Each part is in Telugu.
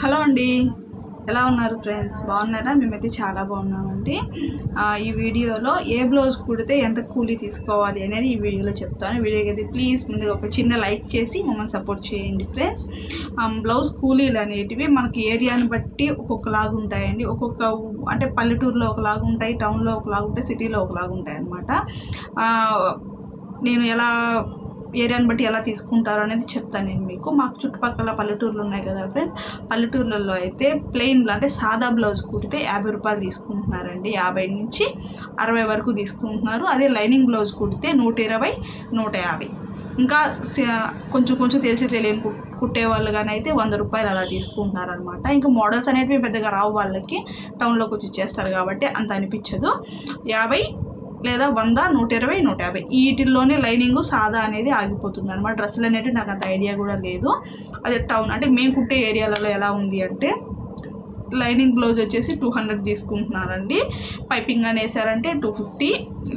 హలో అండి. ఎలా ఉన్నారు ఫ్రెండ్స్? బాగున్నారా? మేమైతే చాలా బాగున్నామండి. ఈ వీడియోలో ఏ బ్లౌజ్ కుడితే ఎంత కూలీ తీసుకోవాలి అనేది ఈ వీడియోలో చెప్తాను. వీడియోకి అయితే ప్లీజ్ ముందుగా ఒక చిన్న లైక్ చేసి మమ్మల్ని సపోర్ట్ చేయండి ఫ్రెండ్స్. బ్లౌజ్ కూలీలు అనేటివి మనకి ఏరియాని బట్టి ఒక్కొక్కలాగా ఉంటాయండి. ఒక్కొక్క అంటే పల్లెటూరులో ఒకలాగా ఉంటాయి టౌన్లో ఒకలాగా ఉంటాయి సిటీలో ఒకలాగా ఉంటాయి అన్నమాట నేను ఎలా ఏరియాని బట్టి ఎలా తీసుకుంటారు అనేది చెప్తాను నేను మీకు. మాకు చుట్టుపక్కల పల్లెటూర్లు ఉన్నాయి కదా ఫ్రెండ్స్. పల్లెటూర్లలో అయితే ప్లెయిన్ అంటే సాదా బ్లౌజ్ కుడితే యాభై రూపాయలు తీసుకుంటున్నారండి. యాభై నుంచి అరవై వరకు తీసుకుంటున్నారు. అదే లైనింగ్ బ్లౌజ్ కుడితే నూట ఇరవై నూట యాభై. ఇంకా కొంచెం కొంచెం తెలిసి తెలియని కు- కుట్టే వాళ్ళు కానీ అయితే వంద రూపాయలు అలా తీసుకుంటున్నారు అనమాట ఇంకా మోడల్స్ అనేటివి పెద్దగా రావు వాళ్ళకి. టౌన్లోకి వచ్చి ఇచ్చేస్తారు కాబట్టి అంత అనిపించదు. యాభై లేదా వంద నూట ఇరవై నూట యాభై. వీటిల్లోనే లైనింగ్ సాదా అనేది ఆగిపోతుంది అనమాట డ్రెస్సులు అనేవి నాకు అంత ఐడియా కూడా లేదు. అదే టౌన్ అంటే మేము కుట్టే ఏరియాలలో ఎలా ఉంది అంటే లైనింగ్ బ్లౌజ్ వచ్చేసి టూ హండ్రెడ్ తీసుకుంటున్నారండి. పైపింగ్ కానీ వేసారంటే టూ ఫిఫ్టీ.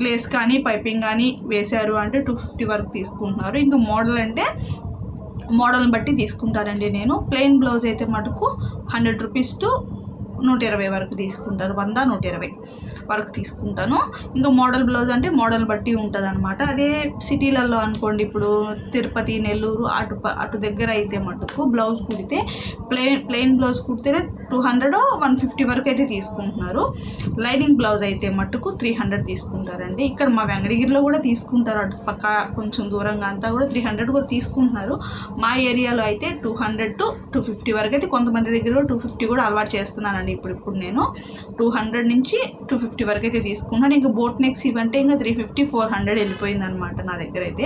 లేస్ కానీ పైపింగ్ కానీ వేశారు అంటే టూ ఫిఫ్టీ వరకు తీసుకుంటున్నారు. ఇంకా మోడల్ అంటే మోడల్ని బట్టి తీసుకుంటారండి నేను. ప్లెయిన్ బ్లౌజ్ అయితే మటుకు హండ్రెడ్ రూపీస్ టు నూట ఇరవై వరకు తీసుకుంటారు వంద నూట ఇరవై వరకు తీసుకుంటాను. ఇంకా మోడల్ బ్లౌజ్ అంటే మోడల్ బట్టి ఉంటుంది అనమాట అదే సిటీలలో అనుకోండి ఇప్పుడు తిరుపతి నెల్లూరు అటు అటు దగ్గర అయితే మటుకు బ్లౌజ్ కుడితే ప్లెయిన్ ప్లెయిన్ బ్లౌజ్ కుడితే టూ హండ్రెడ్ వన్ ఫిఫ్టీ వరకు అయితే తీసుకుంటున్నారు. లైనింగ్ బ్లౌజ్ అయితే మట్టుకు త్రీ హండ్రెడ్ తీసుకుంటారండి. ఇక్కడ మా వెంగడగిరిలో కూడా తీసుకుంటారు అటు పక్క కొంచెం దూరంగా అంతా కూడా త్రీ హండ్రెడ్ కూడా తీసుకుంటున్నారు. మా ఏరియాలో అయితే two hundred to two fifty వరకు అయితే కొంతమంది దగ్గర టూ ఫిఫ్టీ కూడా అలవాటు చేస్తున్నానండి ఇప్పుడు ఇప్పుడు నేను టూ హండ్రెడ్ నుంచి టూ ఫిఫ్టీ వరకు అయితే తీసుకున్నాను. ఇంకా బోట్ నెక్స్ ఇవంటే ఇంకా త్రీ ఫిఫ్టీ ఫోర్ హండ్రెడ్ వెళ్ళిపోయింది అనమాట నా దగ్గర అయితే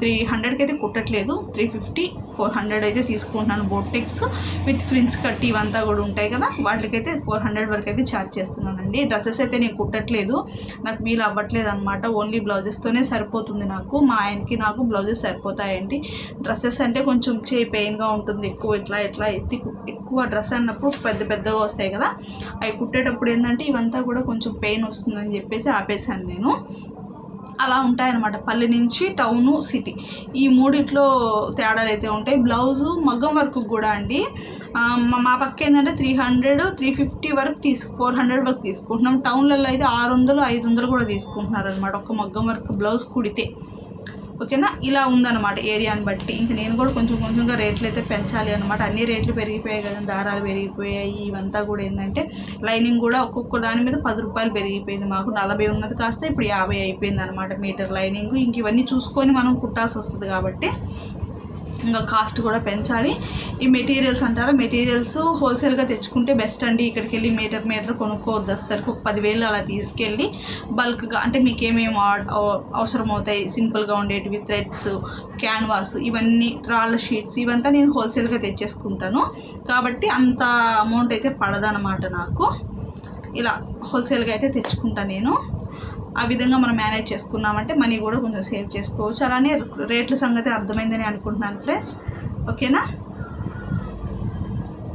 త్రీ హండ్రెడ్కి అయితే కుట్టట్లేదు. త్రీ ఫిఫ్టీ ఫోర్ హండ్రెడ్ అయితే తీసుకుంటున్నాను boat necks with frills cut ఇవంతా కూడా ఉంటాయి కదా. వాటికైతే ఫోర్ హండ్రెడ్ వరకు అయితే ఛార్జ్ చేస్తున్నానండి. డ్రెస్సెస్ అయితే నేను కుట్టట్లేదు. నాకు వీలు అవ్వట్లేదు అనమాట ఓన్లీ బ్లౌజెస్తోనే సరిపోతుంది నాకు. మా ఆయనకి నాకు బ్లౌజెస్ సరిపోతాయండి. డ్రెస్సెస్ అంటే కొంచెం చేయి పెయిన్గా ఉంటుంది. ఎక్కువ ఇట్లా ఇట్లా ఎత్తి ఎక్కువ డ్రెస్ అన్నప్పుడు పెద్ద పెద్దగా వస్తాయి కదా. అవి కుట్టేటప్పుడు ఏంటంటే ఇవంతా కూడా కొంచెం పెయిన్ వస్తుందని చెప్పేసి ఆపేసాను నేను. అలా ఉంటాయన్నమాట. పల్లె నుంచి టౌను సిటీ. ఈ మూడిట్లో తేడాలు అయితే ఉంటాయి. బ్లౌజు మగ్గం వర్క్ కూడా అండి. మా- మా పక్క ఏంటంటే త్రీ హండ్రెడ్ త్రీ ఫిఫ్టీ వరకు తీసుకు ఫోర్ హండ్రెడ్ వరకు తీసుకుంటున్నాం. టౌన్లలో అయితే ఆరు వందలు ఐదు వందలు కూడా తీసుకుంటున్నారు అనమాట ఒక మగ్గం వర్క్ బ్లౌజ్ కుడితే. ఓకేనా? ఇలా ఉందన్నమాట ఏరియాని బట్టి. ఇంక నేను కూడా కొంచెం కొంచెంగా రేట్లు అయితే పెంచాలి అనమాట అన్ని రేట్లు పెరిగిపోయాయి కదా దారాలు పెరిగిపోయాయి ఇవంతా కూడా ఏంటంటే లైనింగ్ కూడా ఒక్కొక్క దాని మీద పది రూపాయలు పెరిగిపోయింది మాకు. నలభై ఉన్నది కాస్త ఇప్పుడు యాభై అయిపోయింది అనమాట మీటర్ లైనింగ్. ఇంక ఇవన్నీ చూసుకొని మనం కుట్టాల్సి వస్తుంది కాబట్టి ఇంకా కాస్ట్ కూడా పెంచాలి. ఈ మెటీరియల్స్ అంటారా? మెటీరియల్స్ హోల్సేల్గా తెచ్చుకుంటే బెస్ట్ అండి. ఇక్కడికి వెళ్ళి మీటర్ మీటర్ కొనుక్కోవద్దు అసలు ఒక పదివేలు అలా తీసుకెళ్ళి బల్క్గా అంటే మీకు ఏమేమి అవసరం అవుతాయి సింపుల్గా ఉండేటివి థ్రెడ్స్ క్యాన్వాస్ ఇవన్నీ రాళ్ళ షీట్స్ ఇవంతా నేను హోల్సేల్గా తెచ్చేసుకుంటాను. కాబట్టి అంత అమౌంట్ అయితే పడదనమాట నాకు. ఇలా హోల్సేల్గా అయితే తెచ్చుకుంటాను నేను. ఆ విధంగా మనం మేనేజ్ చేసుకున్నామంటే మనీ కూడా కొంచెం సేవ్ చేసుకోవచ్చు. అలానే రేట్ల సంగతి అర్థమైందని అనుకుంటున్నాను ఫ్రెండ్స్. ఓకేనా?